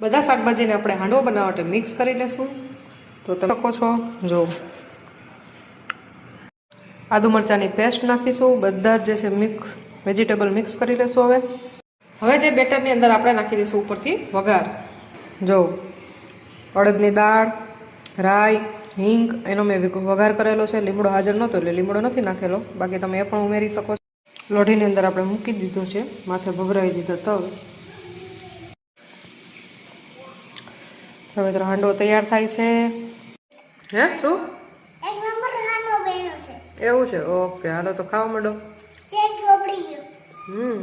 બધા શાકભાજીને આપણે હાંડવો બનાવવા માટે મિક્સ કરી લેશું. તો તમે શકો છો, જો. આદુ મરચાંની પેસ્ટ નાખીશું, બધા જ છે મિક્સ વેજીટેબલ મિક્સ કરી લેશું હવે. હવે જે બેટરની અંદર આપણે નાખી દઈશું ઉપરથી વઘાર. જો, અડદની દાળ, રાઈ, હિંગ, એનો મેં વઘાર કરેલો છે, લીમડો હાજર નહોતો એટલે લીમડો નથી નાખેલો. બાકી તમે એ પણ ઉમેરી શકો છો. લોઢીની અંદર આપણે મૂકી દીધો છે, માથે ભભરાવી દીધો તવ. હવે તો હાંડવો તૈયાર થાય છે. હે શું? એક નંબર હાનો બેનો છે. એવું છે? ઓકે હાલો તો ખાવા માંડો. ચેક ચોપડી ગયો. હમ.